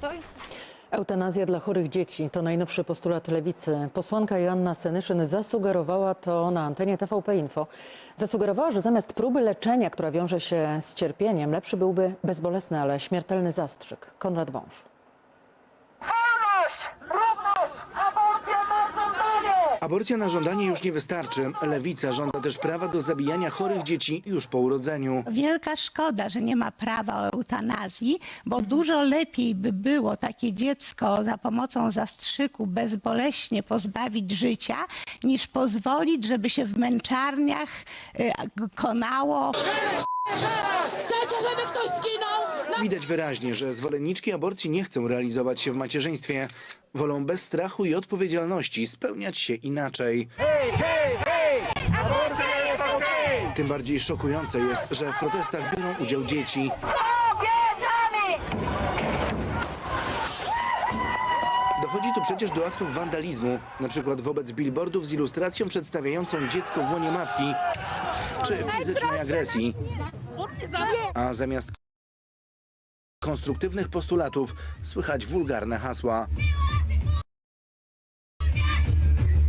Złotoj? Eutanazja dla chorych dzieci to najnowszy postulat lewicy. Posłanka Joanna Senyszyn zasugerowała to na antenie TVP Info. Zasugerowała, że zamiast próby leczenia, która wiąże się z cierpieniem, lepszy byłby bezbolesny, ale śmiertelny zastrzyk. Konrad Wąż. Wolność! Równość! Aborcja na żądanie! Aborcja na żądanie już nie wystarczy. Lewica żąda też prawa do zabijania chorych dzieci już po urodzeniu. Wielka szkoda, że nie ma prawa o eutanazji, bo dużo lepiej by było takie dziecko za pomocą zastrzyku bezboleśnie pozbawić życia, niż pozwolić, żeby się w męczarniach y, konało. Widać wyraźnie, że zwolenniczki aborcji nie chcą realizować się w macierzyństwie. Wolą bez strachu i odpowiedzialności spełniać się inaczej. Tym bardziej szokujące jest, że w protestach biorą udział dzieci. Dochodzi tu przecież do aktów wandalizmu, na przykład wobec billboardów z ilustracją przedstawiającą dziecko w łonie matki, czy fizycznej agresji. A zamiast konstruktywnych postulatów słychać wulgarne hasła.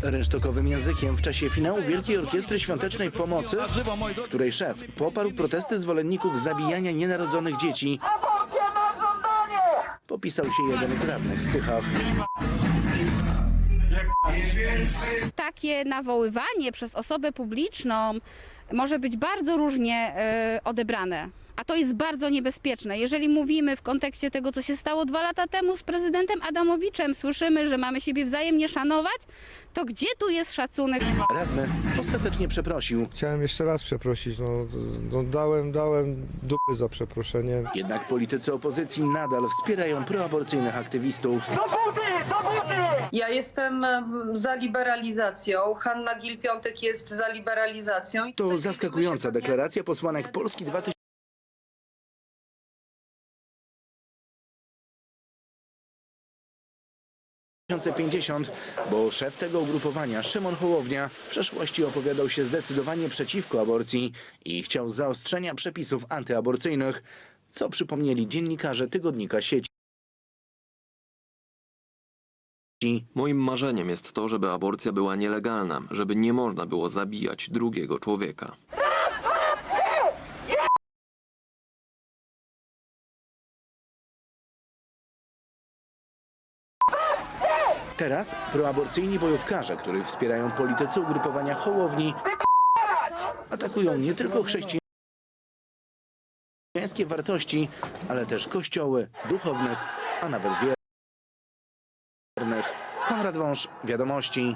Rynsztokowym językiem w czasie finału Wielkiej Orkiestry Świątecznej Pomocy, której szef poparł protesty zwolenników zabijania nienarodzonych dzieci, Aborcja na żądanie! popisał się jeden z radnych w Tychach. takie nawoływanie przez osobę publiczną może być bardzo różnie e, odebrane. To jest bardzo niebezpieczne. Jeżeli mówimy w kontekście tego, co się stało dwa lata temu z prezydentem Adamowiczem, słyszymy, że mamy siebie wzajemnie szanować, to gdzie tu jest szacunek? Radny ostatecznie przeprosił. Chciałem jeszcze raz przeprosić. No, no, dałem, dałem dupy za przeproszenie. Jednak politycy opozycji nadal wspierają proaborcyjnych aktywistów. Do budy! Do budy! Ja jestem em, za liberalizacją. Hanna Gil-Piątek jest za liberalizacją. To zaskakująca deklaracja posłanek Polski 2000. 2050, bo szef tego ugrupowania, Szymon Hołownia, w przeszłości opowiadał się zdecydowanie przeciwko aborcji i chciał zaostrzenia przepisów antyaborcyjnych, co przypomnieli dziennikarze tygodnika sieci. Moim marzeniem jest to, żeby aborcja była nielegalna, żeby nie można było zabijać drugiego człowieka. Teraz proaborcyjni bojówkarze, których wspierają politycy ugrupowania Hołowni, atakują nie tylko chrześcijańskie wartości, ale też kościoły, duchownych, a nawet wiernych. Konrad Wąż, Wiadomości.